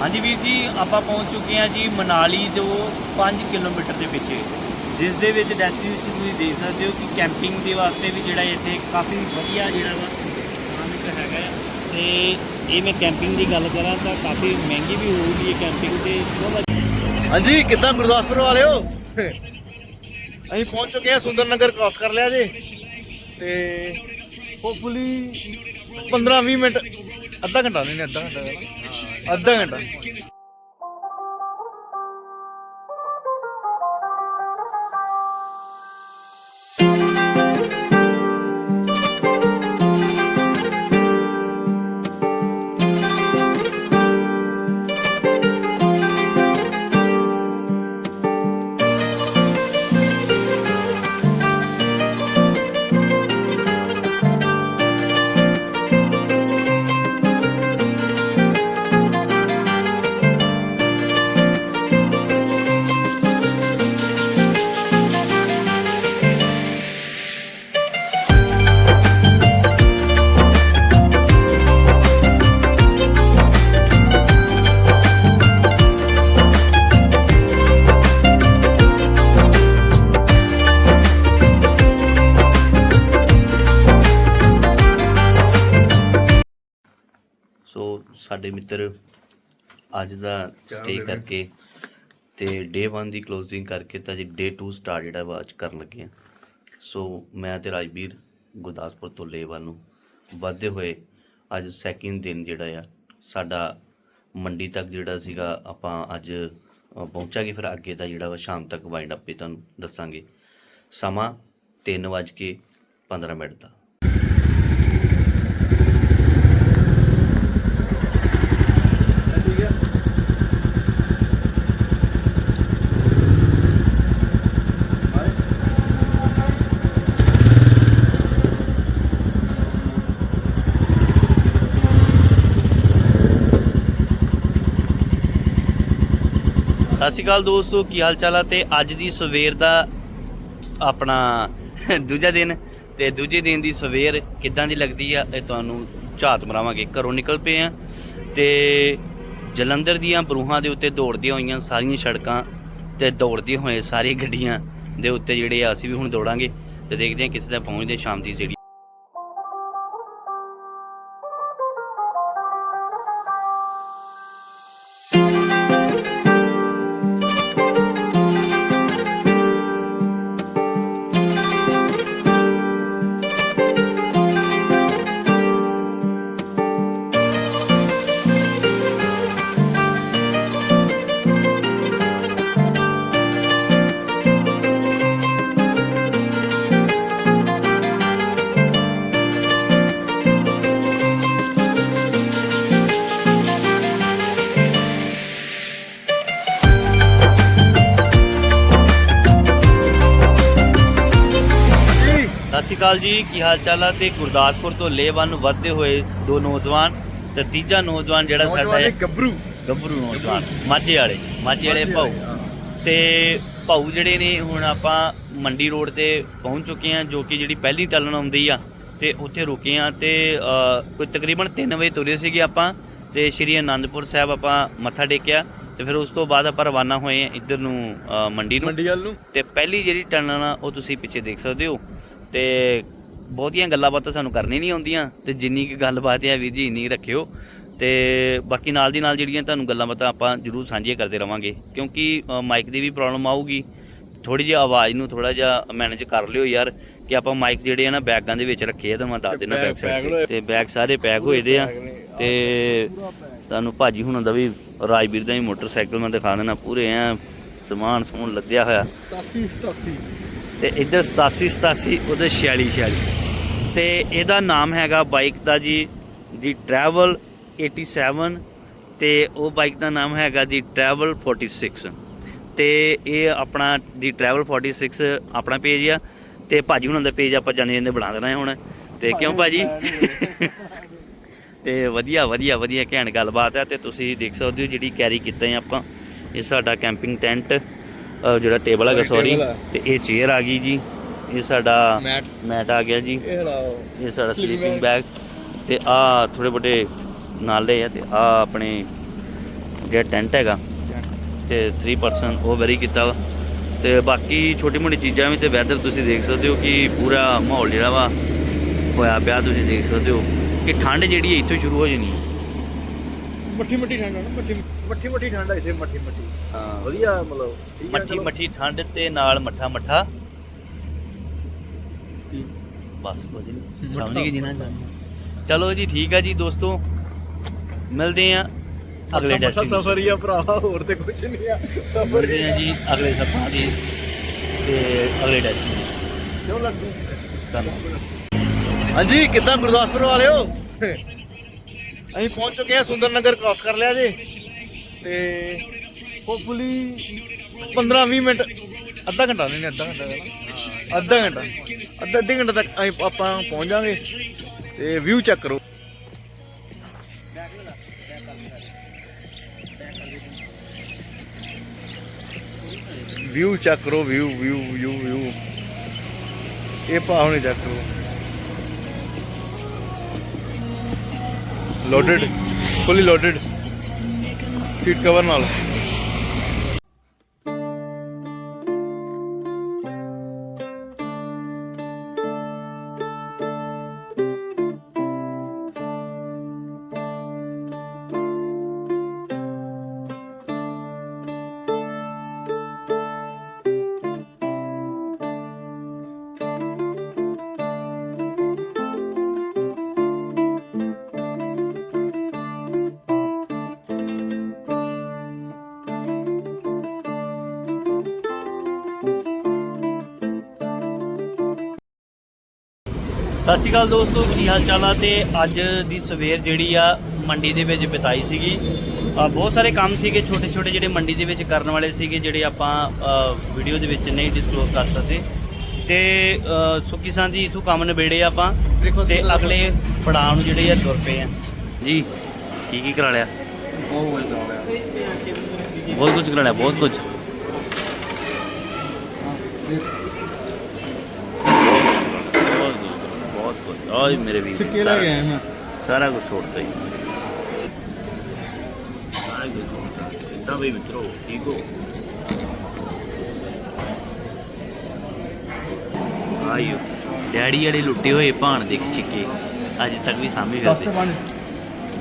ਹਾਂਜੀ ਵੀਰ ਜੀ, ਆਪਾਂ ਪਹੁੰਚ ਚੁੱਕੇ ਹਾਂ ਜੀ ਮਨਾਲੀ ਤੋਂ 5 ਕਿਲੋਮੀਟਰ ਦੇ ਪਿੱਛੇ। ਜਿਸ ਦੇ ਵਿੱਚ ਡੈਸਟੀਨੇਸ਼ਨ ਤੁਸੀਂ ਦੇਖ ਸਕਦੇ ਹੋ ਕਿ ਕੈਂਪਿੰਗ ਦੇ ਵਾਸਤੇ ਵੀ ਜਿਹੜਾ ਇੱਥੇ ਕਾਫੀ ਵਧੀਆ ਜਿਹੜਾ ਵਾ ਸਥਾਨ ਇੱਕ ਹੈਗਾ ਆ। ਤੇ ਇਹ ਮੈਂ ਕੈਂਪਿੰਗ ਦੀ ਗੱਲ ਕਰਾਂ ਤਾਂ ਕਾਫੀ ਮਹਿੰਗੀ ਵੀ ਹੋਊਗੀ ਇਹ ਕੈਂਪਿੰਗ ਤੇ। ਹਾਂਜੀ, ਕਿੱਦਾਂ ਗੁਰਦਾਸਪੁਰ ਵਾਲਿਓ? ਅਸੀਂ ਪਹੁੰਚ ਚੁੱਕੇ ਹਾਂ ਸੁੰਦਰ ਨਗਰ ਕ੍ਰਾਸ ਕਰ ਲਿਆ ਜੀ। ਤੇ ਹੋਪਫੁਲੀ 15 20 ਮਿੰਟ ਅੱਧਾ ਘੰਟਾ ਨਹੀਂ ਨਹੀਂ ਅੱਧਾ ਘੰਟਾ ਹੈਗਾ। ਸੋ ਸਾਡੇ ਮਿੱਤਰ ਅੱਜ ਦਾ ਸਟੇ ਕਰਕੇ ਤੇ ਡੇ 1 ਦੀ ਕਲੋਜ਼ਿੰਗ ਕਰਕੇ ਤਾਂ ਜੀ ਡੇ 2 ਸਟਾਰਟ ਜਿਹੜਾ ਵਾ ਅੱਜ ਕਰਨ ਲੱਗੇ ਆ। ਸੋ ਮੈਂ ਤੇ ਰਾਜਵੀਰ ਗੁਰਦਾਸਪੁਰ ਤੋਂ ਲੇਵਾ ਨੂੰ ਵੱਧਦੇ ਹੋਏ ਅੱਜ ਸੈਕਿੰਡ ਦਿਨ ਜਿਹੜਾ ਆ ਸਾਡਾ ਮੰਡੀ ਤੱਕ ਜਿਹੜਾ ਸੀਗਾ ਆਪਾਂ ਅੱਜ ਪਹੁੰਚਾਂਗੇ। ਫਿਰ ਅੱਗੇ ਦਾ ਜਿਹੜਾ ਵਾ ਸ਼ਾਮ ਤੱਕ ਵਾਈਂਡ ਅਪ ਵੀ ਤੁਹਾਨੂੰ ਦੱਸਾਂਗੇ। ਸਮਾਂ 3:15 ਮਿੰਟ ਦਾ। ਸਤਿ ਸ਼੍ਰੀ ਅਕਾਲ ਦੋਸਤੋ, ਕੀ ਹਾਲ ਚਾਲ ਆ? ਤੇ ਅੱਜ ਦੀ ਸਵੇਰ ਦਾ ਆਪਣਾ ਦੂਜਾ ਦਿਨ ਤੇ ਦੂਜੇ ਦਿਨ ਦੀ ਸਵੇਰ ਕਿੱਦਾਂ ਦੀ ਲੱਗਦੀ ਆ, ਇਹ ਤੁਹਾਨੂੰ ਝਾਤ ਮਰਾਵਾਂਗੇ। ਘਰੋਂ ਨਿਕਲ ਪਏ ਆ ਤੇ ਜਲੰਧਰ ਦੀਆਂ ਬਰੂਹਾਂ ਦੇ ਉੱਤੇ ਦੌੜਦੀਆਂ ਹੋਈਆਂ ਸਾਰੀਆਂ ਸੜਕਾਂ ਤੇ ਦੌੜਦੀਆਂ ਹੋਏ ਸਾਰੀ ਗੱਡੀਆਂ ਦੇ ਉੱਤੇ ਜਿਹੜੇ ਆ, ਅਸੀਂ ਵੀ ਹੁਣ ਦੌੜਾਂਗੇ ਤੇ ਦੇਖਦੇ ਹਾਂ ਕਿੱਥੇ ਤੱਕ ਪਹੁੰਚਦੇ ਸ਼ਾਮ ਦੀ ਜਿਹੜੀ ਅਕਾਲ ਜੀ ਕੀ ਹਾਲ ਚਾਲ ਆ? ਤੇ ਗੁਰਦਾਸਪੁਰ ਤੋਂ ਲੇਹ ਵੱਲ ਨੂੰ ਵੱਧਦੇ ਹੋਏ ਦੋ ਨੌਜਵਾਨ ਤੇ ਤੀਜਾ ਨੌਜਵਾਨ ਜਿਹੜਾ ਸਾਡਾ ਹੈ ਗੱਭਰੂ। ਗੱਭਰੂ ਨੌਜਵਾਨ ਮਾਝੇ ਵਾਲੇ ਮਾਝੇ ਵਾਲੇ ਭਾਊ। ਤੇ ਭਾਊ ਜਿਹੜੇ ਨੇ ਹੁਣ ਆਪਾਂ ਮੰਡੀ ਰੋਡ ਤੇ ਪਹੁੰਚ ਚੁੱਕੇ ਹਾਂ ਜੋ ਕਿ ਜਿਹੜੀ ਪਹਿਲੀ ਟਲਣ ਆਉਂਦੀ ਆ ਤੇ ਉੱਥੇ ਰੁਕੇ ਆ ਤੇ ਕੋਈ ਤਕਰੀਬਨ 3 ਵਜੇ ਤੁਰੇ ਸੀਗੇ ਆਪਾਂ ਤੇ ਸ਼੍ਰੀ ਅਨੰਦਪੁਰ ਸਾਹਿਬ ਆਪਾਂ ਮੱਥਾ ਟੇਕਿਆ ਤੇ ਫਿਰ ਉਸ ਤੋਂ ਬਾਅਦ ਆਪਾਂ ਰਵਾਨਾ ਹੋਏ ਆ ਇੱਧਰ ਨੂੰ ਮੰਡੀ ਨੂੰ। ਮੰਡੀ ਵੱਲ ਨੂੰ। ਤੇ ਪਹਿਲੀ ਜਿਹੜੀ ਟਨਲ ਆ ਉਹ ਤੁਸੀਂ ਪਿੱਛੇ ਦੇਖ ਸਕਦੇ ਹੋ। ਤੇ ਬਹੁਤੀਆਂ ਗੱਲਾਂ ਬਾਤਾਂ ਸਾਨੂੰ ਕਰਨੀ ਨਹੀਂ ਆਉਂਦੀਆਂ ਤੇ ਜਿੰਨੀ ਕੀ ਗੱਲਬਾਤ ਹੈ ਵੀਰ ਜੀ ਇੰਨੀ ਰੱਖਿਓ। ਤੇ ਬਾਕੀ ਨਾਲ ਦੀ ਨਾਲ ਜਿਹੜੀਆਂ ਤੁਹਾਨੂੰ ਗੱਲਾਂ ਬਾਤਾਂ ਆਪਾਂ ਜ਼ਰੂਰ ਸਾਂਝੀਆਂ ਕਰਦੇ ਰਵਾਂਗੇ ਕਿਉਂਕਿ ਮਾਈਕ ਦੀ ਵੀ ਪ੍ਰੋਬਲਮ ਆਊਗੀ। ਥੋੜੀ ਜਿਹੀ ਆਵਾਜ਼ ਨੂੰ ਥੋੜਾ ਜਿਹਾ ਮੈਨੇਜ ਕਰ ਲਿਓ ਯਾਰ ਕਿ ਆਪਾਂ ਮਾਈਕ ਜਿਹੜੇ ਆ ਨਾ ਬੈਗਾਂ ਦੇ ਵਿੱਚ ਰੱਖੇ ਆ ਤਾਂ ਮੈਂ ਦੱਸ ਦੇਣਾ ਬੈਗ- ਸਾਈਡ ਤੇ। ਬੈਗ ਸਾਰੇ ਪੈਕ ਹੋਏ ਦੇ ਆ। ਤੇ ਤੁਹਾਨੂੰ ਭਾਜੀ ਹੁਣਾਂ ਦਾ ਵੀ ਰਾਜਵੀਰ ਦਾ ਵੀ ਮੋਟਰਸਾਈਕਲ ਮੈਂ ਦਿਖਾ ਦੇਣਾ ਪੂਰੇ ਆ ਸਮਾਨ ਸਮੂਨ ਲੱਦਿਆ ਹੋਇਆ। 87 87 ਤੇ ਇੱਧਰ 87 87 ਉਹਦੇ 46 46 ਤੇ ਇਹਦਾ ਨਾਮ ਹੈਗਾ ਬਾਈਕ ਦਾ ਜੀ ਦੀ ਟਰੈਵਲ 87 ਤੇ ਉਹ ਬਾਈਕ ਦਾ ਨਾਮ ਹੈਗਾ ਦੀ ਟਰੈਵਲ 46 ਤੇ ਇਹ ਆਪਣਾ ਦੀ ਟਰੈਵਲ 46 ਆਪਣਾ ਪੇਜ ਆ ਤੇ ਭਾਜੀ ਹੁਣਾਂ ਦਾ ਪੇਜ ਆਪਾਂ ਜਾਂਦੇ ਜਾਂਦੇ ਬਣਾ ਦੇਣਾ ਹੁਣ। ਤੇ ਕਿਉਂ ਭਾਜੀ? ਤੇ ਵਧੀਆ ਵਧੀਆ ਵਧੀਆ ਘੈਂਟ ਗੱਲਬਾਤ ਹੈ ਤੇ ਤੁਸੀਂ ਦੇਖ ਸਕਦੇ ਹੋ ਜਿਹੜੀ ਕੈਰੀ ਕੀਤਾ ਹੈ ਆਪਾਂ। ਇਹ ਸਾਡਾ ਕੈਂਪਿੰਗ ਟੈਂਟ ਅਹ ਜਿਹੜਾ ਟੇਬਲ ਹੈਗਾ ਸੌਰੀ table ਆ। ਤੇ ਇਹ ਚੇਅਰ ਆ ਗਈ ਜੀ। ਇਹ ਸਾਡਾ ਮੈਟ ਮੈਟ ਆ ਗਿਆ ਜੀ। ਇਹ ਸਾਡਾ Sleeping ਸਲੀਪਿੰਗ ਬੈਗ ਤੇ ਆ ਥੋੜੇ ਬੋਟੇ ਨਾਲੇ ਆ ਤੇ ਆ ਆਪਣੇ ਜਿਹੜਾ ਟੈਂਟ ਹੈਗਾ ਤੇ 3% ਉਹ ਵੈਰੀ ਕੀਤਾ ਵਾ। ਤੇ ਬਾਕੀ ਛੋਟੀ ਮੋਟੀ ਚੀਜ਼ਾਂ ਵੀ ਤੇ ਵੈਦਰ ਤੁਸੀਂ ਦੇਖ ਸਕਦੇ ਹੋ ਕਿ ਪੂਰਾ ਮਾਹੌਲ ਜਿਹੜਾ ਵਾ ਹੋਇਆ ਪਿਆ ਤੁਸੀਂ ਦੇਖ ਸਕਦੇ ਹੋ ਕਿ ਠੰਡ ਜਿਹੜੀ ਹੈ ਇੱਥੋਂ ਸ਼ੁਰੂ ਹੋ ਜਾਣੀ ਹੈ। ਮੱਠੀ ਮੱਠੀ ਠੰਡ ਆ ਨਾ ਮੱਠੀ ਮੱਠੀ। ਮੱਠੀ ਠੰਡ ਆ ਇੱਥੇ ਮੱਠੀ ਮੱਠੀ। ਹਾਂ। ਵਧੀਆ ਮਤਲਬ ਠੀਕ ਆ, ਮੱਠੀ ਚਲੋ। ਮੱਠੀ ਠੰਡ ਤੇ ਨਾਲ ਮੱਠਾ ਮੱਠਾ। ਬਸ ਕੁਝ ਨਹੀਂ ਸਮਝ ਗਏ ਜੀ ਨਾ? ਗੱਲ। ਚਲੋ ਜੀ ਠੀਕ ਆ ਜੀ ਦੋਸਤੋ। ਮਿਲਦੇ ਆ ਅਗਲੇ ਮੱਠਾ ਡੈਸਟੀਨੇਸ਼ਨ ਸਫਰ ਹੀ ਆ ਭਰਾ ਹੋਰ ਤੇ ਕੁਝ ਨਹੀਂ ਆ। ਸਫਰ ਮਿਲਦੇ ਆ ਜੀ ਅਗਲੇ ਸਪਾਹ ਦੀ ਤੇ ਅਗਲੇ ਡੈਸਟੀਨੇਸ਼ਨ ਕਿਉਂ ਲੱਗਦਾ ਧੰਨਵਾਦ। ਹਾਂਜੀ ਕਿੱਦਾਂ ਗੁਰਦਾਸਪੁਰ ਵਾਲਿਓ? ਅਸੀਂ ਪਹੁੰਚ ਚੁੱਕੇ ਹਾਂ ਸੁੰਦਰ ਨਗਰ ਕ੍ਰਾਸ ਕਰ ਲਿਆ ਜੇ। ਤੇ ਹੋਪਫੁਲੀ 15 20 ਮਿੰਟ, ਅੱਧਾ ਘੰਟਾ ਨਹੀਂ, ਅੱਧਾ ਘੰਟਾ ਹੈਗਾ। ਅੱਧਾ ਘੰਟਾ, ਅੱਧਾ, ਅੱਧੇ ਘੰਟੇ ਤੱਕ ਅਸੀਂ ਆਪਾਂ ਪਹੁੰਚ ਜਾਾਂਗੇ ਤੇ ਵਿਊ ਚੈੱਕ ਕਰੋ। ਵਿਊ ਚੈੱਕ ਕਰੋ ਵਿਊ ਵਿਊ ਵਿਊ ਵਿਊ ਇਹ ਭਾ ਹੁਣੇ ਚੈੱਕ ਕਰੋ। Loaded fully loaded seat cover ਨਾਲ ਸਤਿ ਸ਼੍ਰੀ ਅਕਾਲ ਦੋਸਤੋ ਕੀ ਹਾਲ ਚਾਲ ਆ? ਤੇ ਅੱਜ ਦੀ ਸਵੇਰ ਜਿਹੜੀ ਆ ਮੰਡੀ ਦੇ ਵਿੱਚ ਬਿਤਾਈ ਸੀਗੀ। ਬਹੁਤ ਸਾਰੇ ਕੰਮ ਸੀਗੇ ਛੋਟੇ ਛੋਟੇ ਜਿਹੜੇ ਮੰਡੀ ਦੇ ਵਿੱਚ ਕਰਨ ਵਾਲੇ ਸੀਗੇ ਜਿਹੜੇ ਆਪਾਂ ਵੀਡੀਓ ਦੇ ਵਿੱਚ ਨਹੀਂ ਡਿਸਕਲੋਜ਼ ਕਰ ਸਕਦੇ। ਤੇ ਸੁੱਕੀ ਸਾਂਦੀ ਇਥੋਂ ਕੰਮ ਨਿਬੇੜੇ ਆਪਾਂ। ਤੇ ਅਗਲੇ ਪੜਾਅ ਨੂੰ ਜਿਹੜੇ ਆ ਤੁਰ ਪਏ ਆ। ਜੀ ਕੀ ਕੀ ਕਰਾ ਲਿਆ। ਬਹੁਤ ਕੁਝ ਕਰਾ ਲਿਆ ਬਹੁਤ ਕੁਝ। ਬਹੁਤ ਕੁਝ, ਕੁਝ ਆਏ ਮੇਰੇ ਵੀਰ ਸਿੱਕੇ ਲੈ ਗਏ ਹਾਂ ਸਾਰਾ ਕੁਝ ਛੋੜਤਾ ਹੀ ਸਾਰਾ ਕੁਝ ਛੋੜਤਾ ਕਿੱਦਾਂ ਵੀ ਮਿੱਤਰੋ ਠੀਕ ਹੋ? ਆਇਓ। ਡੈਡੀ ਵਾਲੇ ਲੁੱਟੇ ਹੋਏ ਭਾਣ ਦੇ ਚਿੱਕੇ ਅੱਜ ਤੱਕ ਵੀ ਸਾਹਮਣੇ ਫਿਰਦੇ।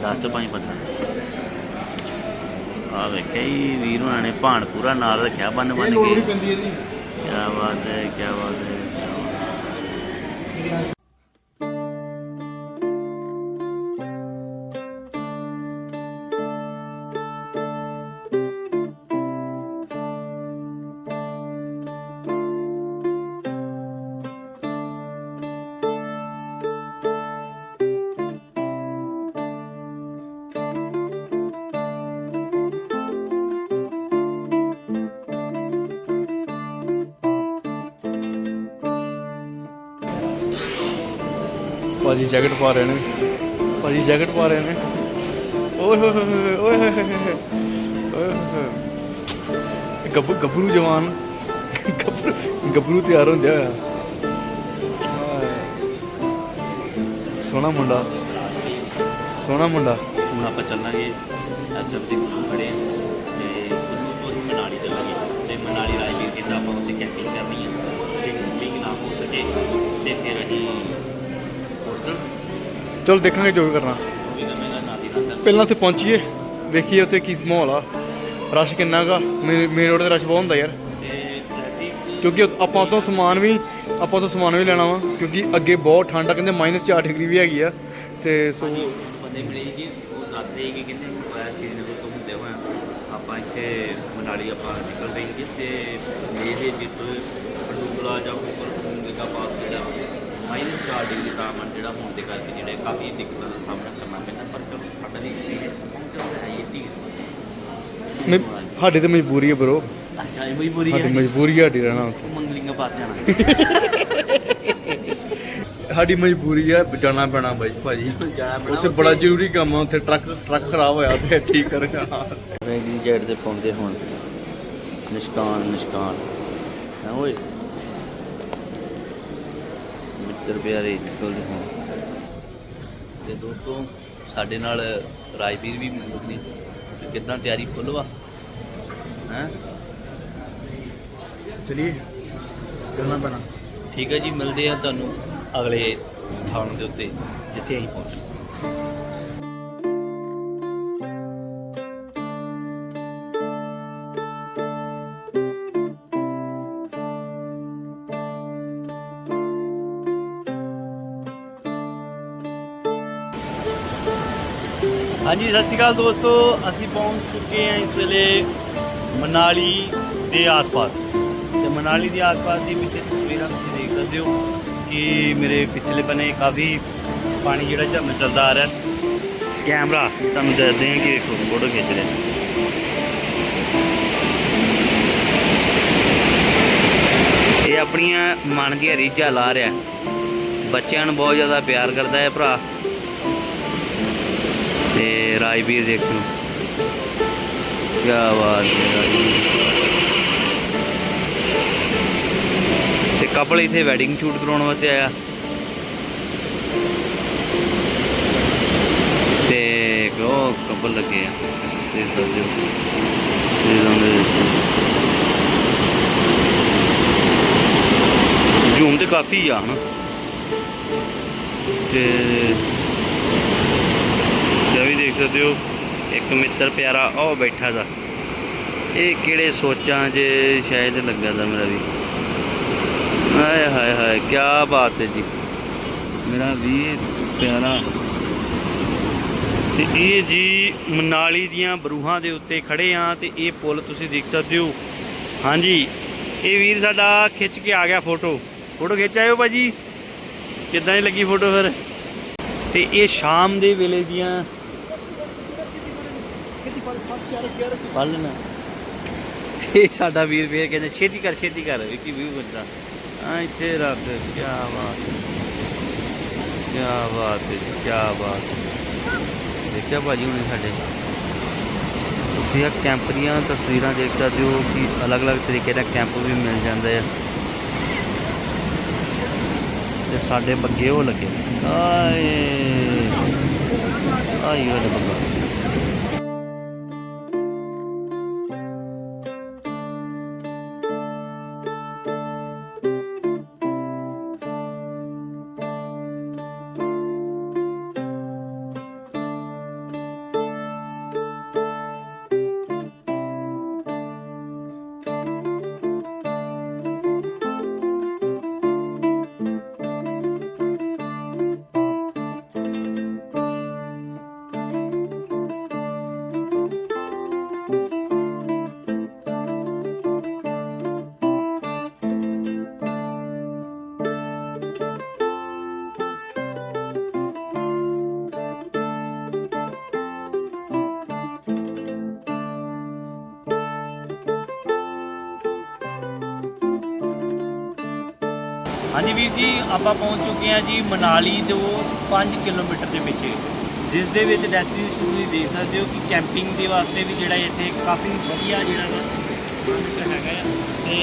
10 ਤੋਂ 5 15 ਆ ਵੇ ਕਈ ਵੀਰ ਉਹਨਾਂ ਨੇ ਭਾਣ ਪੂਰਾ ਨਾਲ ਰੱਖਿਆ ਬੰਨ ਬੰਨ ਕੇ। ਕੀ ਬਾਤ ਹੈ ਕੀ ਬਾਤ ਹੈ ਕਿਆ ਬਾਤ ਹੈ। ਭਾਜੀ ਜੈਕਟ ਪਾ ਰਹੇ ਨੇ। ਭਾਜੀ ਜੈਕਟ ਪਾ ਰਹੇ ਨੇ। ਓਏ ਹੋਏ ਹੋਏ ਓਏ ਹੋਏ ਹੋਏ ਹੋਏ ਗੱਭਰੂ ਜਵਾਨ। ਗੱਭਰੂ ਗੱਭਰੂ ਤਿਆਰ ਹੁੰਦਿਆ ਹੋਇਆ। ਸੋਹਣਾ ਮੁੰਡਾ। ਸੋਹਣਾ ਮੁੰਡਾ। ਹੁਣ ਆਪਾਂ ਚੱਲਾਂਗੇ। ਐਸਐਫ ਦੇ ਕੁੱਲੂ ਖੜੇ ਤੇ ਕੁੱਲੂ ਤੋਂ ਹੀ ਮਨਾਲੀ ਚੱਲਾਂਗੇ। ਤੇ ਮਨਾਲੀ ਰਾਜਵੀਰ ਕਹਿੰਦਾ ਆਪਾਂ ਉੱਥੇ ਕੈਂਪਿੰਗ ਕਰਨੀ ਹੈ ਤੇ ਕੈਂਪਿੰਗ ਨਾ ਹੋ ਸਕੇ। ਤੇ ਫਿਰ ਅਸੀਂ ਚਲੋ ਦੇਖਾਂਗੇ ਜੋ ਵੀ ਕਰਨਾ। ਪਹਿਲਾਂ ਉੱਥੇ ਪਹੁੰਚੀਏ, ਵੇਖੀਏ ਉੱਥੇ ਕੀ ਮਾਹੌਲ ਆ। ਰਸ਼ ਕਿੰਨਾ ਗਾ ਮੇਨ ਰੋਡ ਤੇ ਰਸ਼ ਬਹੁਤ ਹੁੰਦਾ ਯਾਰ। ਕਿਉਂਕਿ ਆਪਾਂ ਤੋਂ ਸਮਾਨ ਵੀ, ਆਪਾਂ ਤੋਂ ਸਮਾਨ ਵੀ ਲੈਣਾ ਵਾ, ਕਿਉਂਕਿ ਅੱਗੇ ਬਹੁਤ ਠੰਡ ਆ, ਕਹਿੰਦੇ -4 ਡਿਗਰੀ ਵੀ ਹੈਗੀ ਆ। ਤੇ ਸੋ ਬੰਦੇ ਮਿਲੇ ਜੀ, ਉਹ ਦੱਸ ਰਹੇ ਕਿ ਕਹਿੰਦੇ ਮੋਬਾਈਲ ਸ਼੍ਰੀਨਗਰ ਤੋਂ ਹੁੰਦੇ ਹੋਏ ਆਪਾਂ ਇੱਥੇ ਮਨਾਲੀ ਆਪਾਂ ਨਿਕਲ ਰਹੇ ਹਾਂ ਤੇ ਇਹ ਜਿੱਤ ਪਰਦੂਲਾ ਜਾਂ ਉੱਪਰ ਖੂੰਗੇ ਦਾ ਪਾਸ ਮਾਈਨਸ 4 ਡਿਗਰੀ ਤਾਪਮਾਨ ਜਿਹੜਾ ਹੋਣ ਦੇ ਕਰਕੇ ਜਿਹੜੇ ਕਾਫੀ ਦਿੱਕਤਾਂ ਦਾ ਸਾਹਮਣਾ ਕਰਨਾ ਪੈਂਦਾ ਪਰ ਸਾਡਾ ਵੀ ਐਕਸਪੀਰੀਅੰਸ ਪਹੁੰਚਦਾ ਹੈ ਇਹ ਠੀਕ ਨਹੀਂ, ਸਾਡੀ ਤੇ ਮਜਬੂਰੀ ਹੈ ਬ్రో ਅੱਛਾ ਇਹ ਪੂਰੀ ਸਾਡੀ ਹੈ? ਮਜਬੂਰੀ ਹੈ ਸਾਡੀ ਰਹਿਣਾ ਉੱਥੇ। ਮੰਗਲਿੰਗਾ ਪਾਸ ਜਾਣਾ ਸਾਡੀ ਮਜਬੂਰੀ ਹੈ ਜਾਣਾ ਪੈਣਾ ਬਾਈ ਭਾਜੀ। ਜਾਣਾ ਉੱਥੇ ਬੜਾ ਜ਼ਰੂਰੀ ਕੰਮ ਆ ਉੱਥੇ ਟਰੱਕ ਟਰੱਕ ਖਰਾਬ ਹੋਇਆ ਤੇ ਠੀਕ ਕਰ ਜਾਣਾ ਰੈਡੀ ਜੈਟ ਤੇ ਪਾਉਂਦੇ ਹੁਣ। ਨਿਸ਼ਕਾਨ ਨਿਸ਼ਕਾਨ। ਹੈ ਓਏ। ਮਿੱਤਰ ਪਿਆਰੇ ਨਿਕਲਦੇ ਹੁਣ ਤੇ ਦੋਸਤੋ ਸਾਡੇ ਨਾਲ ਰਾਜਵੀਰ ਵੀ ਮੌਜੂਦ ਨੇ। ਤੇ ਕਿੱਦਾਂ ਤਿਆਰੀ ਫੁੱਲ ਵਾ? ਹੈ? ਚਲਿਏ ਕਰਨਾ ਪੈਣਾ। ਠੀਕ ਹੈ ਜੀ ਮਿਲਦੇ ਆ ਤੁਹਾਨੂੰ ਅਗਲੇ ਥਾਂ ਦੇ ਉੱਤੇ ਜਿੱਥੇ ਅਸੀਂ ਪਹੁੰਚੇ। ਹਾਂਜੀ, ਸਤਿ ਸ਼੍ਰੀ ਅਕਾਲ ਦੋਸਤੋ। ਅਸੀਂ ਪਹੁੰਚ ਚੁੱਕੇ ਹਾਂ ਇਸ ਵੇਲੇ ਮਨਾਲੀ ਦੇ ਆਸ-ਪਾਸ। ਤੇ ਮਨਾਲੀ ਦੇ ਆਸ-ਪਾਸ ਦੀ ਪਿੱਛੇ ਤਸਵੀਰਾਂ ਤੁਸੀਂ ਦੇਖ ਸਕਦੇ ਹੋ ਕਿ ਮੇਰੇ ਪਿਛਲੇ ਬੰਨੇ ਕਾਫੀ ਪਾਣੀ ਜਿਹੜਾ ਝਰਨਾ ਚੱਲਦਾ ਆ ਰਿਹਾ। ਕੈਮਰਾ ਤੁਹਾਨੂੰ ਦੱਸਦੇ ਹਾਂ ਕਿ ਵੇਖੋ ਫੋਟੋ ਖਿੱਚ ਰਿਹਾ ਇਹ ਆਪਣੀਆਂ ਮਨ ਦੀਆਂ ਰੀਝਾਂ ਲਾ ਰਿਹਾ। ਬੱਚਿਆਂ ਨੂੰ ਬਹੁਤ ਜ਼ਿਆਦਾ ਪਿਆਰ ਕਰਦਾ ਹੈ ਭਰਾ। ਤੇ ਰਾਜਵੀਰ ਦੇਖੋ। ਕੀ ਬਾਤ ਹੈ ਤੇ ਕਪਲ ਇੱਥੇ ਵੈਡਿੰਗ ਸ਼ੂਟ ਕਰਾਉਣ ਵਾਸਤੇ ਆਇਆ। ਤੇ ਉਹ ਕਪਲ ਲੱਗੇ ਆ। ਤੇ ਸਕਦੇ ਤੇ ਜ਼ੂਮ ਤੇ ਕਾਫੀ ਆ, ਹਨਾ। ਤੇ ਵੀ ਦੇਖ ਸਕਦੇ ਹੋ ਇੱਕ ਮਿੱਤਰ ਪਿਆਰਾ ਉਹ ਬੈਠਾ ਦਾ। ਇਹ ਕਿਹੜੇ ਸੋਚਾਂ 'ਚ ਸ਼ਾਇਦ ਲੱਗਾ ਦਾ ਮੇਰਾ ਵੀ। ਹਾਏ ਹਾਏ ਹਾਏ ਕੀ ਬਾਤ ਹੈ ਜੀ। ਮੇਰਾ ਵੀ ਪਿਆਰਾ। ਤੇ ਇਹ ਜੀ ਮਨਾਲੀ ਦੀਆਂ ਬਰੂਹਾਂ ਦੇ ਉੱਤੇ ਖੜੇ ਆ ਤੇ ਇਹ ਪੁਲ ਤੁਸੀਂ ਦੇਖ ਸਕਦੇ ਹੋ। ਹਾਂਜੀ ਇਹ ਵੀਰ ਸਾਡਾ ਖਿੱਚ ਕੇ ਆ ਗਿਆ ਫੋਟੋ। ਫੋਟੋ ਖਿੱਚ ਆਇਓ ਭਾਜੀ। ਕਿੱਦਾਂ ਦੀ ਲੱਗੀ ਫੋਟੋ ਫਿਰ? ਤੇ ਇਹ ਸ਼ਾਮ ਦੇ ਵੇਲੇ ਦੀਆਂ ਪੜ ਲੈਣਾ ਤੇ ਸਾਡਾ ਵੀਰ ਵੀਰ ਕਹਿੰਦੇ, ਛੇਤੀ ਕਰ ਛੇਤੀ ਕਰ, ਵਿੱਕੀ ਵੀਊ ਬੰਦਾ। ਆ ਇੱਥੇ ਰੱਖ ਕੀ ਬਾਤ ਕੀ ਬਾਤ ਕੀ ਬਾਤ ਦੇਖਿਆ ਭਾਜੀ ਹੁਣੇ ਸਾਡੇ। ਤੁਸੀਂ ਇਹ ਕੈਂਪ ਦੀਆਂ ਤਸਵੀਰਾਂ ਦੇਖ ਸਕਦੇ ਹੋ ਕਿ ਅਲੱਗ-ਅਲੱਗ ਤਰੀਕੇ ਦਾ ਕੈਂਪ ਵੀ ਮਿਲ ਜਾਂਦਾ ਹੈ ਤੇ ਸਾਡੇ ਬੱਗੇ ਉਹ ਲੱਗੇ। ਆਏ। ਆਈ ਉਹ ਬੱਗਾ। ਹਾਂਜੀ ਵੀਰ ਜੀ, ਆਪਾਂ ਪਹੁੰਚ ਚੁੱਕੇ ਹਾਂ ਜੀ ਮਨਾਲੀ ਤੋਂ 5 ਕਿਲੋਮੀਟਰ ਦੇ ਵਿੱਚ। ਜਿਸ ਦੇ ਵਿੱਚ ਡੈਸਟੀਨੇਸ਼ਨ ਤੁਸੀਂ ਦੇਖ ਸਕਦੇ ਹੋ ਕਿ ਕੈਂਪਿੰਗ ਦੇ ਵਾਸਤੇ ਵੀ ਜਿਹੜਾ ਇੱਥੇ ਕਾਫੀ ਵਧੀਆ ਜਿਹੜਾ ਵਾ ਸਥਾਨ ਹੈਗਾ ਆ। ਤੇ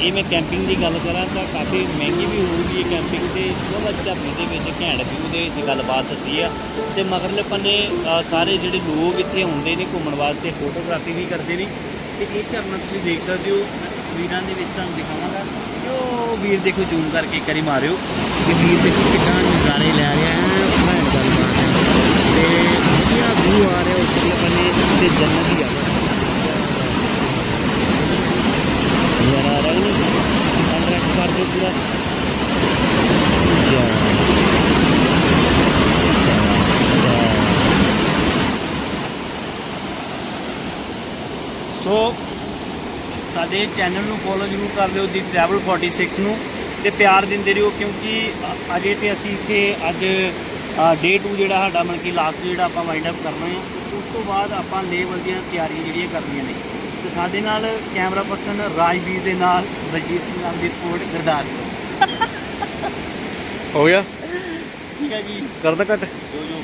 ਇਹ ਮੈਂ ਕੈਂਪਿੰਗ ਦੀ ਗੱਲ ਕਰਾਂ ਤਾਂ ਕਾਫੀ ਮਹਿੰਗੀ ਵੀ ਹੋਊਗੀ ਇਹ ਕੈਂਪਿੰਗ ਤੇ, ਬਹੁਤ ਝਰਨੇ ਦੇ ਵਿੱਚ ਘੈਂਟ ਵਿਊ ਦੇ ਵਿੱਚ ਗੱਲਬਾਤ ਦੱਸੀ ਆ। ਤੇ ਮਗਰਲੇ ਪੰਨੇ ਸਾਰੇ ਜਿਹੜੇ ਲੋਕ ਇੱਥੇ ਆਉਂਦੇ ਨੇ ਘੁੰਮਣ ਵਾਸਤੇ ਫੋਟੋਗ੍ਰਾਫੀ ਵੀ ਕਰਦੇ ਨੇ। ਤੇ ਇਹ ਝਰਨਾ ਤੁਸੀਂ ਦੇਖ ਸਕਦੇ ਹੋ ਮੈਂ ਤਸਵੀਰਾਂ ਦੇ ਵਿੱਚ ਤੁਹਾਨੂੰ ਦਿਖਾਵਾਂਗਾ ਉਹ ਵੀਰ ਦੇਖੋ ਜ਼ੂਮ ਕਰਕੇ ਇੱਕ ਮਾਰਿਓ। ਕਿ ਵੀਰ ਦੇਖੋ ਕਿੱਦਾਂ ਨਜ਼ਾਰੇ ਲੈ ਰਿਹਾ ਹੈ। ਭੈਣ ਗੱਲਬਾਤ ਹੈ। ਤੇ ਵਧੀਆ ਵਿਊ ਆ ਰਿਹਾ ਉੱਪਰਲੇ ਬੰਨੇ ਤੇ ਜੰਨਤ ਹੀ ਆ ਯਾਰ ਆ ਰਿਹਾ ਨਹੀਂ ਕੰਟਰੈਕਟ ਕਰ ਦਿਓ ਪੂਰਾ। ਸੋ ਸਾਡੇ ਚੈਨਲ ਨੂੰ ਫੋਲੋ ਜ਼ਰੂਰ ਕਰ ਲਿਓ ਦੀ ਟਰੈਵਲ 46 ਨੂੰ ਤੇ ਪਿਆਰ ਦਿੰਦੇ ਰਹੋ ਕਿਉਂਕਿ ਅਜੇ ਤੇ ਅਸੀਂ ਇੱਥੇ ਅੱਜ ਡੇ 2 ਜਿਹੜਾ ਸਾਡਾ ਮਤਲਬ ਕਿ ਲਾਸਟ ਜਿਹੜਾ ਆਪਾਂ ਵਾਈਂਡ ਅਪ ਕਰਨਾ ਹੈ ਉਸ ਤੋਂ ਬਾਅਦ ਆਪਾਂ ਲੇਵਲ ਦੀਆਂ ਤਿਆਰੀਆਂ ਜਿਹੜੀਆਂ ਕਰਨੀਆਂ ਨੇ। ਤੇ ਸਾਡੇ ਨਾਲ ਕੈਮਰਾ ਪਰਸਨ ਰਾਜਵੀਰ ਦੇ ਨਾਲ ਬਲਜੀਤ ਸਿੰਘ ਨਾਮ ਦੀ ਰਿਪੋਰਟ ਗੁਰਦਾਸਪੁਰ ਹੋ ਗਿਆ? ਠੀਕ ਹੈ ਜੀ। ਕਰਦਾ ਕੱਟ ਜੋ ਜੋ।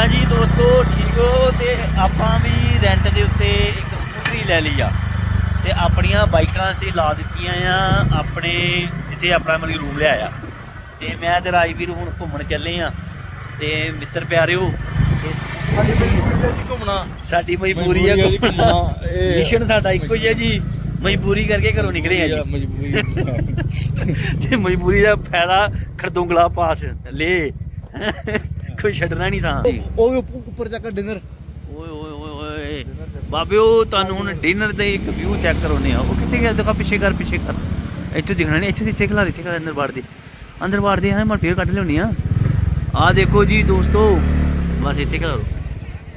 ਕਿੱਦਾਂ ਜੀ ਦੋਸਤੋ ਠੀਕ ਹੋ? ਤੇ ਆਪਾਂ ਵੀ ਰੈਂਟ ਦੇ ਉੱਤੇ ਇੱਕ ਸਕੂਟਰੀ ਲੈ ਲਈ ਆ। ਤੇ ਆਪਣੀਆਂ ਬਾਈਕਾਂ ਅਸੀਂ ਲਾ ਦਿੱਤੀਆਂ ਆ ਆਪਣੇ ਜਿੱਥੇ ਆਪਣਾ ਮਤਲਬ ਰੂਮ ਲਿਆ ਆ ਤੇ ਮੈਂ ਤੇ ਰਾਜਵੀਰ ਹੁਣ ਘੁੰਮਣ ਚੱਲੇ ਆ। ਤੇ ਮਿੱਤਰ ਪਿਆਰਿਓ ਘੁੰਮਣਾ। ਸਾਡੀ ਮਜਬੂਰੀ ਆ ਘੁੰਮਣਾ। ਮਿਸ਼ਨ ਸਾਡਾ ਇੱਕੋ ਹੀ ਹੈ ਜੀ। ਮਜਬੂਰੀ ਕਰਕੇ ਘਰੋਂ ਨਿਕਲੇ ਆ ਜੀ। ਮਜਬੂਰੀ ਤੇ ਮਜਬੂਰੀ ਦਾ ਫਾਇਦਾ ਖਰਦੁੰਗਲਾ ਪਾਸ। ਲੈ। ਕੋਈ ਛੱਡਣਾ ਨਹੀਂ ਜੀ ਉਹ ਉੱਪਰ ਜਾ ਕੇ ਡਿਨਰ। ਓਏ ਓਏ ਓਏ ਓਏ। ਬਾਬਿਓ ਤੁਹਾਨੂੰ ਹੁਣ ਡਿਨਰ ਦੇ ਇੱਕ ਵਿਊ ਚੈੱਕ ਕਰਾਉਨੇ ਆ। ਉਹ ਕਿੱਥੇ ਗਿਆ? ਦੇਖਾ ਪਿੱਛੇ ਕਰ ਪਿੱਛੇ ਕਰ। ਇੱਥੇ ਦਿਖਣਾ ਨਹੀਂ ਇੱਥੇ ਇੱਥੇ ਖਲਾ ਇੱਥੇ ਖਲਾ ਅੰਦਰ ਬਾੜ ਦੇ। ਅੰਦਰ ਬਾੜ ਦੇ ਹਾਂ ਮੈਂ ਫੇਰ ਕੱਢ ਲਿਆਉਣੀ ਆ। ਆ ਦੇਖੋ ਜੀ ਦੋਸਤੋ ਬਸ ਇੱਥੇ ਖਲਾ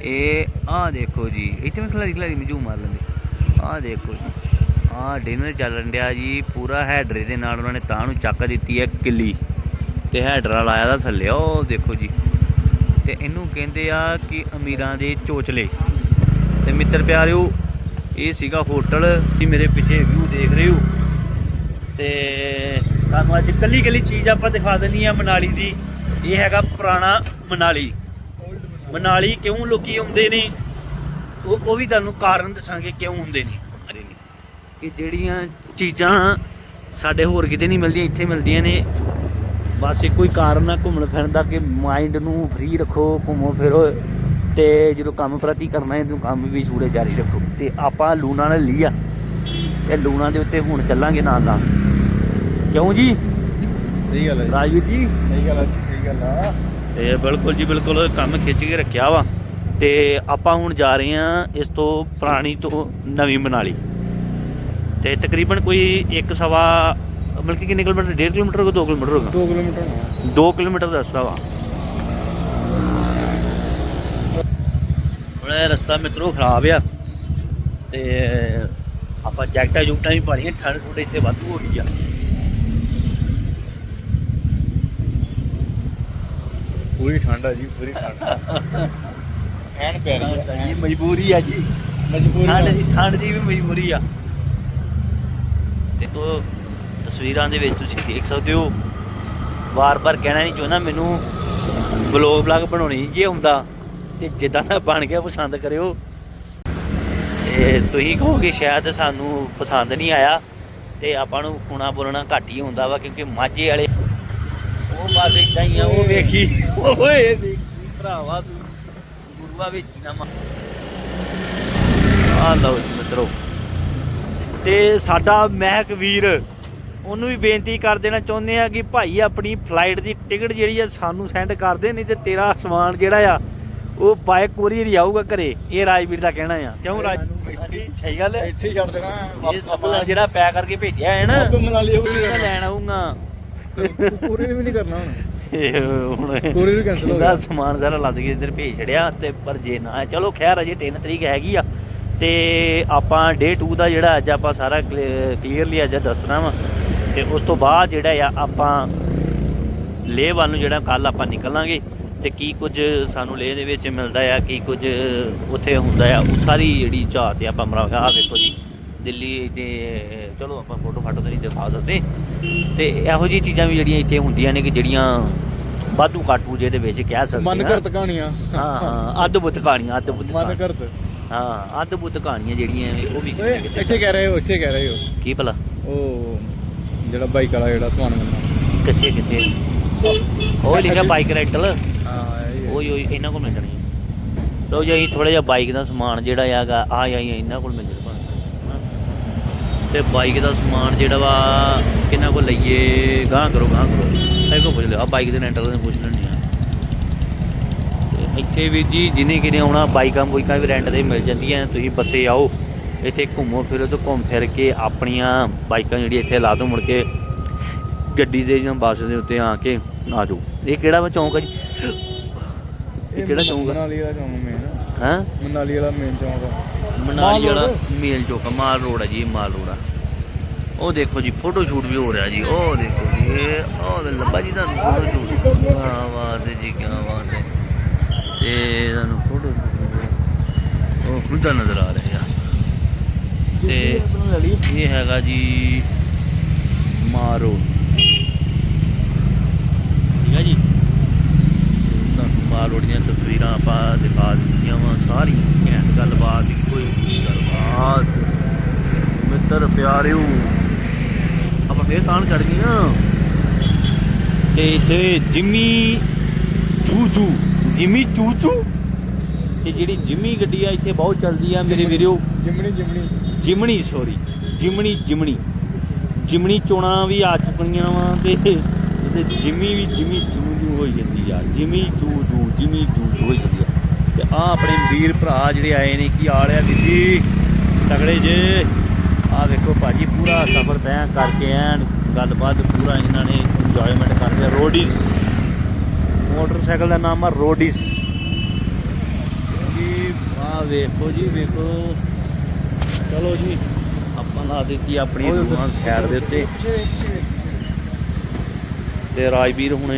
ਇਹ ਆ ਦੇਖੋ ਜੀ ਇੱਥੇ ਮੈਂ ਖਲਾ ਖਲਾ ਮਜੂ ਮਾਰ ਲੈਂਦੇ। ਆ ਦੇਖੋ ਜੀ ਆ ਡਿਨਰ ਚੱਲਣ ਡਿਆ ਜੀ ਪੂਰਾ ਹੈਡਰੇ ਦੇ ਨਾਲ ਉਹਨਾਂ ਨੇ ਤਾਂ ਨੂੰ ਚੱਕ ਦਿੱਤੀ ਹੈ ਕਿੱਲੀ। ਤੇ ਹੈਡਰਾ ਲਾਇਆ ਦਾ ਥੱਲੇ ਉਹ ਦੇਖੋ ਜੀ। ਤੇ ਇਹਨੂੰ ਕਹਿੰਦੇ ਆ ਕਿ ਅਮੀਰਾਂ ਦੇ ਚੋਚਲੇ। ਤੇ ਮਿੱਤਰ ਪਿਆਰਿਓ, ਇਹ ਸੀਗਾ ਹੋਟਲ। ਜੀ ਮੇਰੇ ਪਿੱਛੇ ਵਿਊ ਦੇਖ ਰਹੇ ਹੋ। ਤੇ ਤੁਹਾਨੂੰ ਅੱਜ ਕੱਲੀ ਕੱਲੀ ਚੀਜ਼ ਆਪਾਂ ਦਿਖਾ ਦਿੰਨੀ ਆ ਮਨਾਲੀ ਦੀ। ਇਹ ਹੈਗਾ ਪੁਰਾਣਾ ਮਨਾਲੀ। ਮਨਾਲੀ ਕਿਉਂ ਲੋਕੀ ਆਉਂਦੇ ਨੇ? ਉਹ ਉਹ ਵੀ ਤੁਹਾਨੂੰ ਕਾਰਨ ਦੱਸਾਂਗੇ ਕਿਉਂ ਹੁੰਦੇ ਨੇ। ਕਿ ਜਿਹੜੀਆਂ ਚੀਜ਼ਾਂ ਸਾਡੇ ਹੋਰ ਕਿਤੇ ਨਹੀਂ ਮਿਲਦੀਆਂ, ਇੱਥੇ ਮਿਲਦੀਆਂ ਨੇ। ਬਸ ਇੱਕੋ ਹੀ ਕਾਰਨ ਆ ਘੁੰਮਣ ਫਿਰਨ ਦਾ ਕਿ ਮਾਈਂਡ ਨੂੰ ਫ੍ਰੀ ਰੱਖੋ ਘੁੰਮੋ ਫਿਰੋ ਤੇ ਜਦੋਂ ਕੰਮ ਪ੍ਰਤੀ ਕਰਨਾ ਹੈ ਤਾਂ ਕੰਮ ਵੀ ਛੂੜੇ ਜਾਰੀ ਰੱਖੋ। ਤੇ ਆਪਾਂ ਲੂਣਾ ਨੇ ਲਈ ਆ ਤੇ ਲੂਣਾ ਦੇ ਉੱਤੇ ਹੁਣ ਚੱਲਾਂਗੇ ਨਾਲ ਨਾਲ। ਕਿਉਂ ਜੀ? ਸਹੀ ਗੱਲ ਹੈ। ਰਾਜਵੀਰ ਜੀ? ਸਹੀ ਗੱਲ ਹੈ ਸਹੀ ਗੱਲ ਆ। ਤੇ ਬਿਲਕੁਲ ਜੀ ਬਿਲਕੁਲ ਕੰਮ ਖਿੱਚ ਕੇ ਰੱਖਿਆ ਵਾ। ਤੇ ਆਪਾਂ ਹੁਣ ਜਾ ਰਹੇ ਹਾਂ ਇਸ ਤੋਂ ਪੁਰਾਣੀ ਤੋਂ ਨਵੀਂ ਮਨਾਲੀ। ਤੇ ਤਕਰੀਬਨ ਕੋਈ ਇੱਕ ਸਵਾ ਮਤਲਬ ਕਿ ਕਿੰਨੇ ਕਿਲੋਮੀਟਰ 1.5 ਕਿਲੋਮੀਟਰ ਹੋਗਾ 2 ਕਿਲੋਮੀਟਰ ਹੋਗਾ 2 ਕਿਲੋਮੀਟਰ ਹੋਣਾ 2 ਕਿਲੋਮੀਟਰ ਦਾ ਰਸਤਾ ਵਾ ਬੜਾ ਰਸਤਾ ਮਿੱਤਰੋ ਖਰਾਬ ਆ ਤੇ ਆਪਾਂ ਜੈਕਟਾਂ ਜੁਕਟਾਂ ਵੀ ਪਾਲੀਆਂ ਠੰਡ ਥੋੜੇ ਇੱਥੇ ਵਾਧੂ ਹੋ ਗਈ ਆ ਪੂਰੀ ਠੰਡ ਆ ਜੀ ਪੂਰੀ ਠੰਡ ਐਨ ਪਿਆਰੀ ਆ ਇਹ ਮਜਬੂਰੀ ਆ ਜੀ। ਮਜਬੂਰੀ ਠੰਡ। ਦੀ ਠੰਡ ਦੀ ਵੀ ਮਜਬੂਰੀ ਆ। ਤੇ ਤੋ ਤਸਵੀਰਾਂ ਦੇ ਵਿੱਚ ਤੁਸੀਂ ਦੇਖ ਸਕਦੇ ਹੋ। ਵਾਰ-ਵਾਰ ਕਹਿਣਾ ਨਹੀਂ ਚਾਹੁੰਦਾ, ਮੈਨੂੰ ਬਲੌਗ ਬਲੌਗ ਬਣਾਉਣੀ ਜੇ ਹੁੰਦਾ ਤੇ ਜਿੱਦਾਂ ਦਾ ਬਣ ਗਿਆ, ਪਸੰਦ ਕਰਿਓ। ਤੇ ਤੁਸੀਂ ਕਹੋਗੇ ਸ਼ਾਇਦ ਸਾਨੂੰ ਪਸੰਦ ਨਹੀਂ ਆਇਆ। ਤੇ ਆਪਾਂ ਨੂੰ ਖੁਣਾ ਬੋਲਣਾ ਘੱਟ ਹੀ ਹੁੰਦਾ ਵਾ, ਕਿਉਂਕਿ ਮਾਝੇ ਵਾਲੇ ਉਹ ਬਸ ਇਦਾਂ ਹੀ ਆ, ਉਹ ਵੇਖੀ। ਓਏ, ਵੇਖੀ ਭਰਾਵਾ ਤੂੰ। ਗੁਰੂਆ ਵਿੱਚ ਨਾ ਆ ਲਓ ਮਿੱਤਰੋ। ਤੇ ਸਾਡਾ ਮਹਿਕ ਵੀਰ ਉਹਨੂੰ ਵੀ ਬੇਨਤੀ ਕਰ ਦੇਣਾ ਚਾਹੁੰਦੇ ਆ ਕਿ ਭਾਈ ਆਪਣੀ ਫਲਾਈਟ ਦੀ ਟਿਕਟ ਜਿਹੜੀ ਆ ਸਾਨੂੰ ਸੈਂਡ ਕਰ ਦੇ ਨਹੀਂ ਤੇ ਤੇਰਾ ਸਮਾਨ ਜਿਹੜਾ ਆ ਉਹ ਬਾਈ ਕੋਰੀਅਰ ਹੀ ਆਊਗਾ ਘਰੇ। ਇਹ ਰਾਜਵੀਰ ਦਾ ਕਹਿਣਾ ਆ। ਕਿਉਂ ਰਾਜ ਸਹੀ ਗੱਲ ਹੈ ਇੱਥੇ ਛੱਡ ਦੇਣਾ। ਸਮਾਨ ਜਿਹੜਾ ਪੈਕ ਕਰਕੇ ਭੇਜਿਆ ਹੈ ਨਾ ਮਨਾਲੀ ਉਹ ਲੈਣ ਆਊਂਗਾ। ਪੂਰੀ ਵੀ ਨਹੀਂ ਕਰਨਾ ਹੁਣ। Courier cancel ਹੋ ਗਿਆ। ਸਮਾਨ ਸਾਰਾ ਲੱਦ ਕੇ ਇੱਧਰ ਭੇਜ ਛੜਿਆ ਤੇ ਪਰ ਜੇ ਨਾ ਚਲੋ ਖੈਰ ਅਜੇ 3 ਤਰੀਕ ਹੈਗੀ ਆ ਤੇ ਆਪਾਂ ਡੇ 2 ਦਾ ਜਿਹੜਾ ਅੱਜ ਆਪਾਂ ਸਾਰਾ ਕਲੀਅਰਲੀ ਅੱਜ ਦੱਸਣਾ ਵਾ। ਤੇ ਉਸ ਤੋਂ ਬਾਅਦ ਜਿਹੜਾ ਆ ਆਪਾਂ ਲੇਹ ਵੱਲ ਨੂੰ ਜਿਹੜਾ ਕੱਲ ਆਪਾਂ ਨਿਕਲਾਂਗੇ ਤੇ ਕੀ ਕੁਝ ਸਾਨੂੰ ਲੇਹ ਦੇ ਵਿੱਚ ਮਿਲਦਾ ਆ ਕੀ ਕੁਝ ਉੱਥੇ ਹੁੰਦਾ ਆ ਉਹ ਸਾਰੀ ਜਿਹੜੀ ਝਾਤ ਆ ਆਪਾਂ ਮਰਾਂਗੇ ਆ ਵੇਖੋ ਜੀ ਦਿੱਲੀ ਦੇ ਚਲੋ ਆਪਾਂ ਫੋਟੋ ਫਾਟੋ ਤੇ ਨਹੀਂ ਦਿਖਾ ਸਕਦੇ। ਤੇ ਇਹੋ ਜਿਹੀ ਚੀਜ਼ਾਂ ਵੀ ਜਿਹੜੀਆਂ ਇੱਥੇ ਹੁੰਦੀਆਂ ਨੇ ਕਿ ਜਿਹੜੀਆਂ ਵਾਧੂ ਕਾਟੂ ਜਿਹਦੇ ਵਿੱਚ ਕਹਿ ਸਕਦੇ ਹਾਂ। ਕਰਤ ਕਹਾਣੀਆਂ। ਹਾਂ ਹਾਂ ਅਦਭੁਤ ਕਹਾਣੀਆਂ ਅਦਭੁਤ ਮਨ ਕਹਾਣੀਆਂ। ਕਰਤ ਹਾਂ ਅਦਭੁਤ ਕਹਾਣੀਆਂ ਜਿਹੜੀਆਂ ਉਹ ਵੀ ਇੱਥੇ ਕਹਿ ਰਹੇ ਹੋ ਇੱਥੇ ਕਹਿ ਰਹੇ ਹੋ। ਕੀ ਭਲਾ? ਉਹ ਜਿਹੜਾ ਬਾਈਕ ਵਾਲਾ ਜਿਹੜਾ ਸਮਾਨ ਮਿਲਦਾ ਕਿੱਥੇ ਕਿੱਥੇ ਉਹ ਲਿਖਿਆ ਬਾਈਕ ਰੈਂਟਲ ਹਾਂ ਇਹ ਓਏ ਓਏ ਇਹਨਾਂ ਕੋਲ ਮਿਲ ਜਾਣੀ ਲੋ ਜੀ ਅਸੀਂ ਥੋੜਾ ਜਿਹਾ ਬਾਈਕ ਦਾ ਸਮਾਨ ਜਿਹੜਾ ਹੈਗਾ ਆ ਆਈ ਇਹਨਾਂ ਕੋਲ ਮਿਲ ਜਾਣਾ ਤੇ ਬਾਈਕ ਦਾ ਸਮਾਨ ਜਿਹੜਾ ਵਾ ਕਿਹਨਾਂ ਕੋਲ ਲਈਏ ਗਾਂ ਕਰੋ ਗਾਂ ਕਰੋ। ਇਹ ਕੋ ਪੁੱਛ ਲਿਓ ਆ ਬਾਈਕ ਦੇ ਰੈਂਟਲ ਦੇ ਪੁੱਛ ਲੈਣੀ ਆ। ਤੇ ਇੱਥੇ ਵੀ ਜੀ ਜਿਹਨੇ ਕਿਨੇ ਆਉਣਾ ਬਾਈਕਾਂ ਬੁਈਕਾਂ ਵੀ ਰੈਂਟ ਤੇ ਮਿਲ ਜਾਂਦੀਆਂ ਤੁਸੀਂ ਬੱਸੇ ਆਓ। ਇੱਥੇ ਘੁੰਮੋ ਫਿਰੋ ਤੇ ਘੁੰਮ ਫਿਰ ਕੇ ਆਪਣੀਆਂ ਬਾਈਕਾਂ ਜਿਹੜੀਆਂ ਇੱਥੇ ਲਾ ਦੋ ਮੁੜ ਕੇ ਗੱਡੀ ਦੇ ਜਾਂ ਬੱਸ ਦੇ ਉੱਤੇ ਆ ਕੇ ਆ ਜਾਓ। ਇਹ ਕਿਹੜਾ ਵਾ ਚੌਂਕ ਆ ਜੀ? ਇਹ ਕਿਹੜਾ ਚੌਂਕ ਆ? ਮਨਾਲੀ ਵਾਲਾ ਚੌਂਕ ਮੇਨ ਹਾਂ? ਮਨਾਲੀ ਵਾਲਾ ਮੇਨ ਚੌਂਕ ਆ। ਮਨਾਲੀ ਵਾਲਾ? ਮੇਲ ਚੌਕ ਮਾਲ ਰੋਡ ਆ ਜੀ ਮਾਲ ਰੋਡ ਆ। ਉਹ ਦੇਖੋ ਜੀ ਫੋਟੋ ਸ਼ੂਟ ਵੀ ਹੋ ਰਿਹਾ ਜੀ। ਉਹ ਦੇਖੋ ਜੀ ਉਹ ਲੱਭਾ ਜੀ ਤੁਹਾਨੂੰ ਫੋਟੋ ਸ਼ੂਟ ਵਾਹ ਹੈ ਜੀ ਕੀ ਬਾਤ ਹੈ। ਤੇ ਤੁਹਾਨੂੰ ਫੋਟੋ ਉਹ ਖੁਦਾ ਨਜ਼ਰ ਆ ਰਿਹਾ ਤੇ ਇਹ ਹੈਗਾ ਜੀ ਮਾਰੋ। ਠੀਕ ਹੈ ਜੀ? ਤੁਹਾਨੂੰ ਮਾਲ ਦੀਆਂ ਤਸਵੀਰਾਂ ਆਪਾਂ ਦਿਖਾ ਦਿੱਤੀਆਂ ਵਾ ਸਾਰੀ ਘੈਂਟ ਗੱਲਬਾਤ, ਇੱਕੋ ਗੱਲਬਾਤ ਮਿੱਤਰ, ਪਿਆਰਿਓ, ਆਪਾਂ ਫੇਰ ਤਾਂ ਚੜ ਗਏ ਨਾ ਤੇ ਇੱਥੇ ਜਿਮੀ ਚੂਚੂ ਜਿਮੀ ਚੂਚੂ? ਤੇ ਜਿਹੜੀ ਜਿਮੀ ਗੱਡੀ ਆ, ਇੱਥੇ ਬਹੁਤ ਚੱਲਦੀ ਆ, ਮੇਰੇ ਵੀਰੋ। ਜਿਮਣੀ ਜਿਮਣੀ। ਜਿਮਣੀ ਸੋਰੀ ਜਿਮਣੀ ਜਿਮਣੀ। ਜਿਮਣੀ ਚੋਣਾ ਵੀ ਆ ਚੁੱਕੀਆਂ ਵਾ ਤੇ ਤੇ ਜਿਮੀ ਵੀ ਜਿਮੀ ਜੂ ਜੂ ਹੋਈ ਜਾਂਦੀ ਆ। ਜਿਮੀ ਜੂ ਜੂ, ਜਿਮੀ ਜੂ ਜੂ ਹੋਈ ਜਾਂਦੀ ਆ। ਤੇ ਆ ਆਪਣੇ ਵੀਰ ਭਰਾ ਜਿਹੜੇ ਆਏ ਨੇ ਕੀ ਆਲਿਆ ਦੀਦੀ ਤਗੜੇ ਜੇ? ਆ ਵੇਖੋ ਭਾਜੀ, ਪੂਰਾ ਸਫ਼ਰ ਤੈਅ ਕਰਕੇ ਐਨ ਗੱਲਬਾਤ, ਪੂਰਾ ਇਹਨਾਂ ਨੇ ਇੰਜੋਇਮੈਂਟ ਕਰਦੇ ਰੋਡੀਸ। ਮੋਟਰਸਾਈਕਲ ਦਾ ਨਾਮ ਆ ਰੋਡੀਸ। ਜੀ ਆ ਵੇਖੋ ਜੀ, ਵੇਖੋ। ਚਲੋ ਜੀ ਆਪਾਂ ਲਾ ਦਿੱਤੀ ਆਪਣੀ ਰੂਹਾਂ ਸਾਈਡ ਦੇ ਉੱਤੇ। ਤੇ ਰਾਜਵੀਰ ਹੁਣ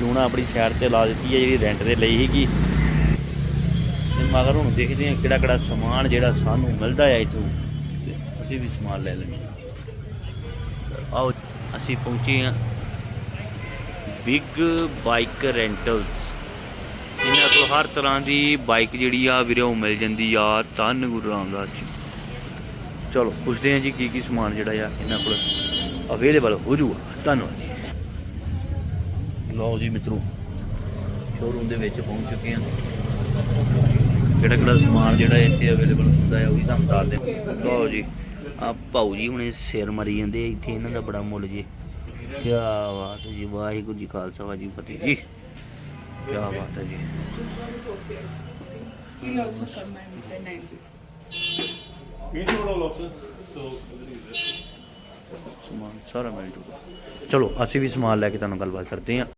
ਲੂਣਾ ਆਪਣੀ ਸਾਈਡ ਤੇ ਲਾ ਦਿੱਤੀ ਹੈ ਜਿਹੜੀ ਰੈਂਟ ਤੇ ਲਈ ਸੀਗੀ। ਤੇ ਮਗਰ ਹੁਣ ਦੇਖਦੇ ਹਾਂ ਕਿਹੜਾ ਕਿਹੜਾ ਸਮਾਨ ਜਿਹੜਾ ਸਾਨੂੰ ਮਿਲਦਾ ਹੈ ਇੱਥੋਂ। ਤੇ ਅਸੀਂ ਵੀ ਸਮਾਨ ਲੈ ਲੈਂਦੇ ਆਓ ਅਸੀਂ ਪਹੁੰਚੇ ਹਾਂ ਬਿਗ ਬਾਈਕ ਰੈਂਟਲਸ ਇਹਨਾਂ ਕੋਲ ਹਰ ਤਰ੍ਹਾਂ ਦੀ ਬਾਈਕ ਜਿਹੜੀ ਆ ਵੀਰੇ ਉਹ ਮਿਲ ਜਾਂਦੀ ਆ ਧੰਨ ਗੁਰੂ ਰਾਮਦਾਸ ਜੀ। ਚਲੋ, ਪੁੱਛਦੇ ਹਾਂ ਜੀ ਕੀ ਕੀ ਸਮਾਨ ਜਿਹੜਾ ਆ ਇਹਨਾਂ ਕੋਲ ਅਵੇਲੇਬਲ ਹੋ ਜੂਗਾ ਧੰਨਵਾਦ ਜੀ। ਲਓ ਜੀ ਮਿੱਤਰੋ ਸ਼ੋਰੂਮ ਦੇ ਵਿੱਚ ਪਹੁੰਚ ਚੁੱਕੇ ਹਾਂ। ਕਿਹੜਾ ਕਿਹੜਾ ਸਮਾਨ ਜਿਹੜਾ ਇੱਥੇ ਅਵੇਲੇਬਲ ਹੁੰਦਾ ਹੈ, ਉਹ ਵੀ ਤੁਹਾਨੂੰ ਦੱਸ ਦੇ ਲਓ ਜੀ ਆ ਭਾਉ ਜੀ ਹੁਣੇ ਸਿਰ ਮਰੀ ਜਾਂਦੇ ਇੱਥੇ ਇਹਨਾਂ ਦਾ ਬੜਾ ਮੁੱਲ ਜੀ। ਕੀ ਬਾਤ ਹੈ ਜੀ, ਵਾਹਿਗੁਰੂ ਜੀ ਖਾਲਸਾ, ਵਾਹਿਗੁਰੂ ਫਤਿਹ ਜੀ। ਕੀ ਬਾਤ ਹੈ ਜੀ। ਕੀ ਲਓ ਸੋ ਕਰਨਾ ਹੈ These are all options. So everything is there. ਸਮਾਨ ਸਾਰਾ ਮਿਲ ਜੂਗਾ ਚਲੋ ਅਸੀਂ ਵੀ ਸਮਾਨ ਲੈ ਕੇ ਤੁਹਾਨੂੰ ਗੱਲਬਾਤ ਕਰਦੇ ਹਾਂ